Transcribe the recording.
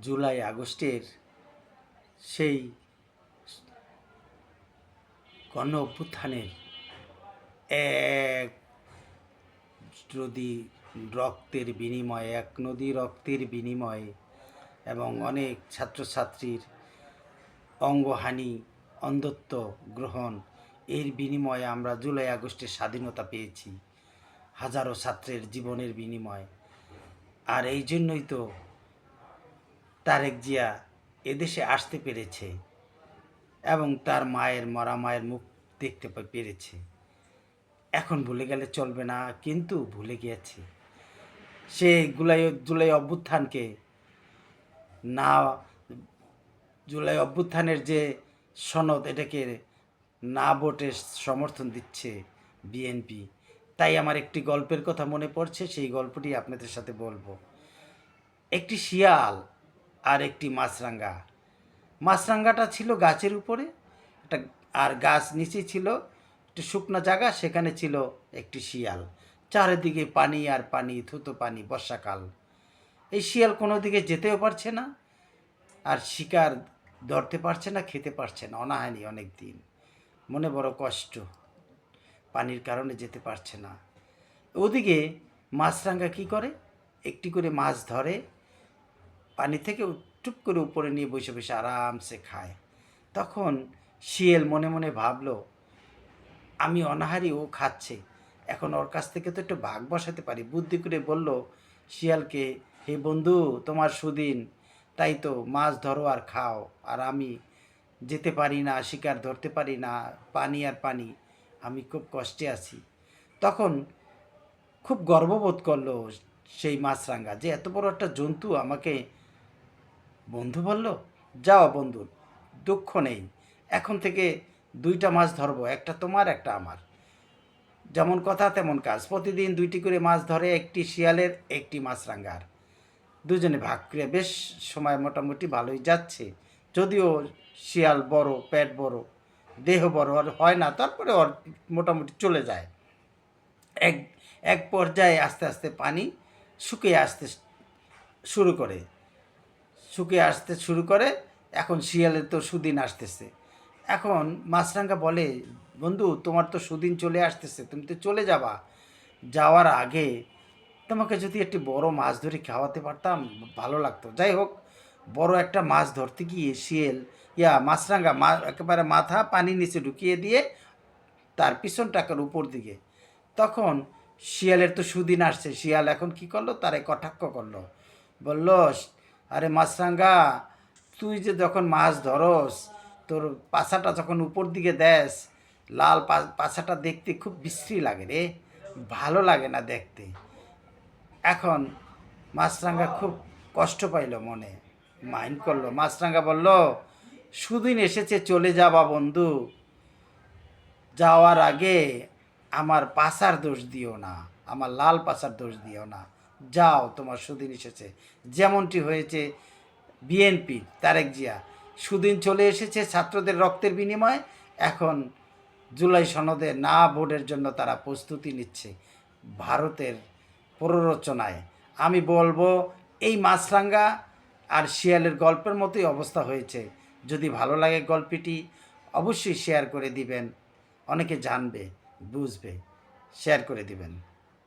জুলাই, আগস্টের সেই গণ অভ্যুত্থানের এক নদী রক্তের বিনিময়ে, এক নদী রক্তের বিনিময়ে এবং অনেক ছাত্রছাত্রীর অঙ্গহানি, অন্ধত্ব গ্রহণ, এর বিনিময়ে আমরা জুলাই, আগস্টের স্বাধীনতা পেয়েছি। হাজারো ছাত্রের জীবনের বিনিময়ে। আর এই জন্যই তো তারেক জিয়া এদেশে আসতে পেরেছে এবং তার মায়ের মরা মায়ের মুখ দেখতে পেরেছে। এখন ভুলে গেলে চলবে না, কিন্তু ভুলে গিয়েছে। সে গুলাই জুলাই অভ্যুত্থানকে না, জুলাই অভ্যুত্থানের যে সনদ, এটাকে না ভোটে সমর্থন দিচ্ছে বিএনপি। তাই আমার একটি গল্পের কথা মনে পড়ছে, সেই গল্পটি আপনাদের সাথে বলব। একটি শিয়াল আর একটি মাছরাঙ্গা। মাছরাঙ্গাটা ছিল গাছের উপরে, একটা আর গাছ নিচে ছিল একটু শুকনো জায়গা, সেখানে ছিল একটি শিয়াল। চারিদিকে পানি আর পানি, থুতো পানি, বর্ষাকাল। এই শিয়াল কোনো দিকে যেতেও পারছে না, আর শিকার ধরতে পারছে না, খেতে পারছে না অনাহানি অনেক দিন। মনে বড় কষ্ট, পানির কারণে যেতে পারছে না। ওদিকে মাছরাঙ্গা কি করে? একটি করে মাছ ধরে পানি থেকে টুপ করে উপরে নিয়ে বসে বসে আরামসে খায়। তখন শিয়াল মনে মনে ভাবলো, আমি অনাহারি ও খাচ্ছে। এখন ওর কাছ থেকে তো একটু ভাগ বসাতে পারি। বুদ্ধি করে বলল শিয়ালকে, হে বন্ধু, তোমার সুদিন, তাই তো মাছ ধরো আর খাও। আর আমি যেতে পারি না, শিকার ধরতে পারি না, পানি আর পানি। আমি খুব কষ্টে আছি। তখন খুব গর্ববোধ করল সেই মাছরাঙ্গা যে, এত বড় একটা জন্তু আমাকে বন্ধু বলল, যাও বন্ধু, দুঃখ নেই। এখন থেকে দুইটা মাছ ধরবো, একটা তোমার, একটা আমার। যেমন কথা, তেমন কাজ। প্রতিদিন দুইটি করে মাছ ধরে একটি শিয়ালের, একটি মাছরাঙ্গার দুজনে ভাগ করে বেশ সময় মোটামুটি ভালোই যাচ্ছে। যদিও শিয়াল বড়, পেট বড়, দেহ বড়, আর হয় না, তারপরে ওর মোটামুটি চলে যায়। এক এক পর্যায়ে আস্তে আস্তে পানি শুকিয়ে আসতে শুরু করে। শুকিয়ে আসতে শুরু করে, এখন শিয়ালের তো সুদিন আসতেছে। এখন মাছরাঙ্গা বলে, বন্ধু, তোমার তো সুদিন চলে আসতেছে, তুমি তো চলে যাবা। যাওয়ার আগে তোমাকে যদি একটি বড় মাছ ধরে খাওয়াতে পারতাম, ভালো লাগতো। যাই হোক, বড় একটা মাছ ধরতে গিয়ে শিয়াল, ইয়া, মাছরাঙ্গা মা, একেবারে মাথা পানির নিচে ঢুকিয়ে দিয়ে তার পিছন টাকার উপর দিকে। তখন শিয়ালের তো সুদিন আসছে, শিয়াল এখন কি করল? তারে কটাক্ষ করল। বলল আরে মাছরাঙ্গা, তুই যে যখন মাছ ধরস, তোর পাছাটা যখন উপর দিকে দেস, লাল পাছাটা দেখতে খুব বিশ্রী লাগে রে, ভালো লাগে না দেখতে। এখন মাছরাঙ্গা খুব কষ্ট পাইল মনে মাইন্ড করল। মাছরাঙ্গা বলল, সুদিন এসেছে, চলে যাবা বন্ধু। যাওয়ার আগে আমার পাশার দোষ দিও না, আমার লাল পাশার দোষ দিও না। যাও, তোমার সুদিন এসেছে। যেমনটি হয়েছে বিএনপি, তারেক জিয়া। সুদিন চলে এসেছে ছাত্রদের রক্তের বিনিময়ে। এখন জুলাই সনদে না ভোটের জন্য তারা প্রস্তুতি নিচ্ছে ভারতের প্ররোচনায়। আমি বলব, এই মাছরাঙ্গা আর শিয়ালের গল্পের মতোই অবস্থা হয়েছে। যদি ভালো লাগে গল্পটি, অবশ্যই শেয়ার করে দিবেন। অনেকে জানবে, বুঝবে। শেয়ার করে দিবেন।